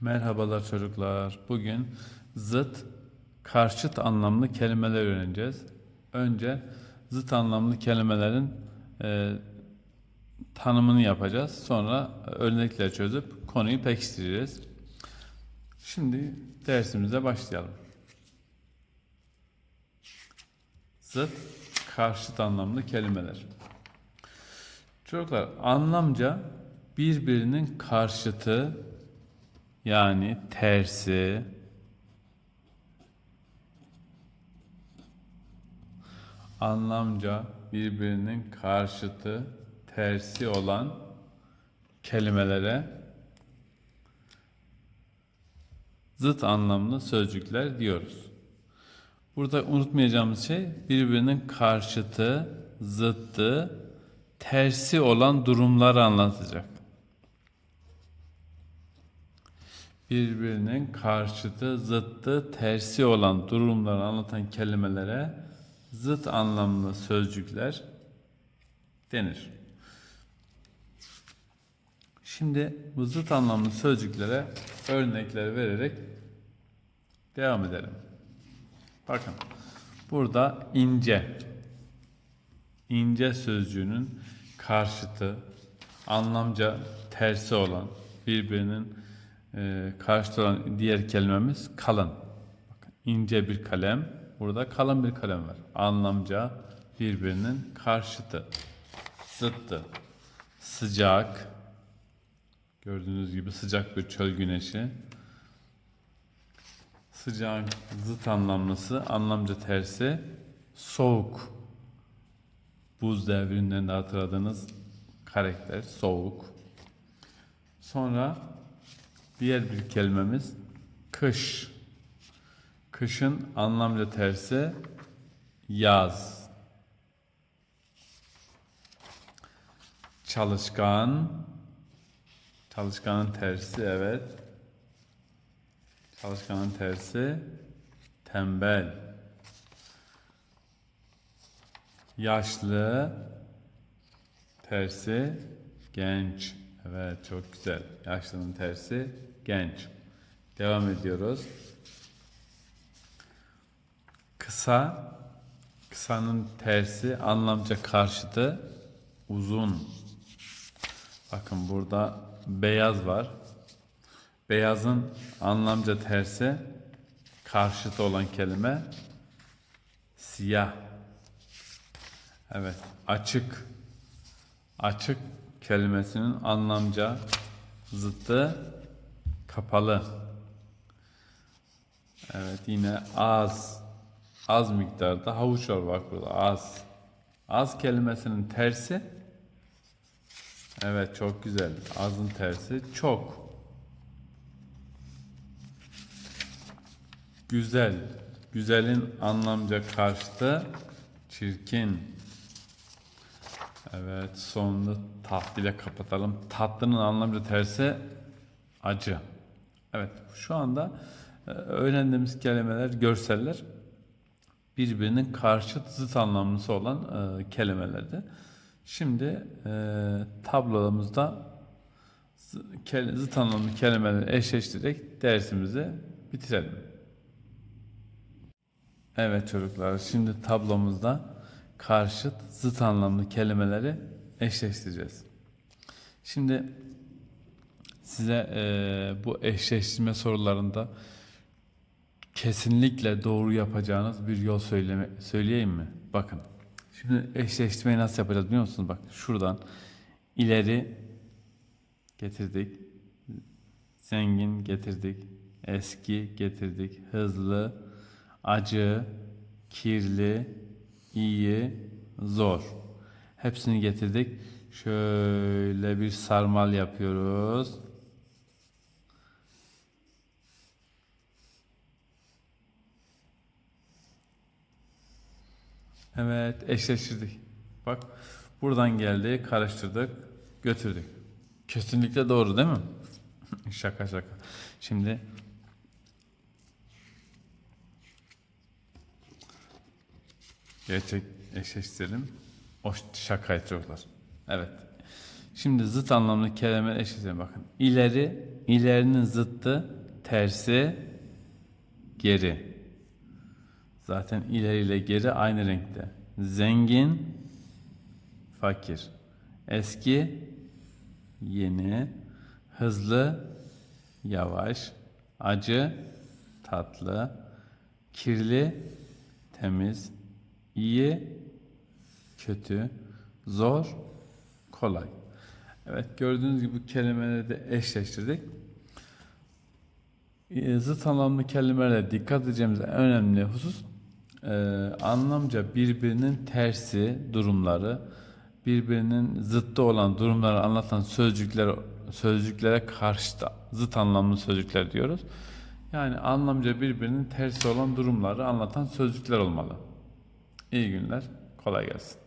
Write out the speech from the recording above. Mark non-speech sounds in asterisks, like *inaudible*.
Merhabalar çocuklar. Bugün zıt, karşıt anlamlı kelimeler öğreneceğiz. Önce zıt anlamlı kelimelerin e, tanımını yapacağız. Sonra örnekler çözüp konuyu pekiştireceğiz. Şimdi dersimize başlayalım. Zıt, karşıt anlamlı kelimeler. Çocuklar anlamca birbirinin karşıtı yani tersi anlamca birbirinin karşıtı tersi olan kelimelere zıt anlamlı sözcükler diyoruz. Burada unutmayacağımız şey birbirinin karşıtı, zıttı, tersi olan durumları anlatacak. Birbirinin karşıtı, zıttı, tersi olan durumları anlatan kelimelere zıt anlamlı sözcükler denir. Şimdi bu zıt anlamlı sözcüklere örnekler vererek devam edelim. Bakın burada ince, ince sözcüğünün karşıtı, anlamca tersi olan, birbirinin e, olan diğer kelimemiz kalın. Bakın, ince bir kalem, burada kalın bir kalem var. Anlamca birbirinin karşıtı, zıttı. Sıcak, gördüğünüz gibi sıcak bir çöl güneşi. Sıcağın zıt anlamlısı, anlamca tersi, soğuk. Buz devrinden de hatırladığınız karakter, soğuk. Sonra Diğer bir kelimemiz kış. Kışın anlamca tersi yaz. Çalışkan. Çalışkanın tersi evet. Çalışkanın tersi tembel. Yaşlı tersi genç. Evet çok güzel. Yaşlının tersi genç. Devam ediyoruz. Kısa, kısanın tersi anlamca karşıtı uzun. Bakın burada beyaz var. Beyazın anlamca tersi karşıtı olan kelime siyah. Evet, açık. Açık kelimesinin anlamca zıttı kapalı. Evet yine az. Az miktarda havuç var bak burada az. Az kelimesinin tersi Evet çok güzel. Azın tersi çok. Güzel. Güzelin anlamca karşıtı çirkin. Evet sonunda tatlı ile kapatalım. Tatlının anlamca tersi acı. Evet şu anda e, öğrendiğimiz kelimeler, görseller birbirinin karşıt zıt anlamlısı olan e, kelimelerdi. Şimdi e, tablomuzda zıt anlamlı kelimeleri eşleştirerek dersimizi bitirelim. Evet çocuklar şimdi tablomuzda karşıt zıt anlamlı kelimeleri eşleştireceğiz. Şimdi size e, bu eşleştirme sorularında kesinlikle doğru yapacağınız bir yol söyleme, söyleyeyim mi? Bakın. Şimdi eşleştirmeyi nasıl yapacağız biliyor musunuz? Bak şuradan ileri getirdik. Zengin getirdik. Eski getirdik. Hızlı, acı, kirli, iyi, zor. Hepsini getirdik. Şöyle bir sarmal yapıyoruz. Evet eşleştirdik. Bak buradan geldi karıştırdık götürdük. Kesinlikle doğru değil mi? *laughs* şaka şaka. Şimdi gerçek eşleştirelim. O şaka çocuklar. Evet. Şimdi zıt anlamlı kelimeler eşitliğine bakın. İleri, ilerinin zıttı, tersi, geri. Zaten ileri ile geri aynı renkte. Zengin, fakir. Eski, yeni. Hızlı, yavaş. Acı, tatlı. Kirli, temiz. İyi, kötü. Zor, kolay. Evet gördüğünüz gibi bu kelimeleri de eşleştirdik. Ee, Zıt anlamlı kelimelere dikkat edeceğimiz en önemli husus e, anlamca birbirinin tersi durumları, birbirinin zıttı olan durumları anlatan sözcükler sözcüklere karşı da zıt anlamlı sözcükler diyoruz. Yani anlamca birbirinin tersi olan durumları anlatan sözcükler olmalı. İyi günler, kolay gelsin.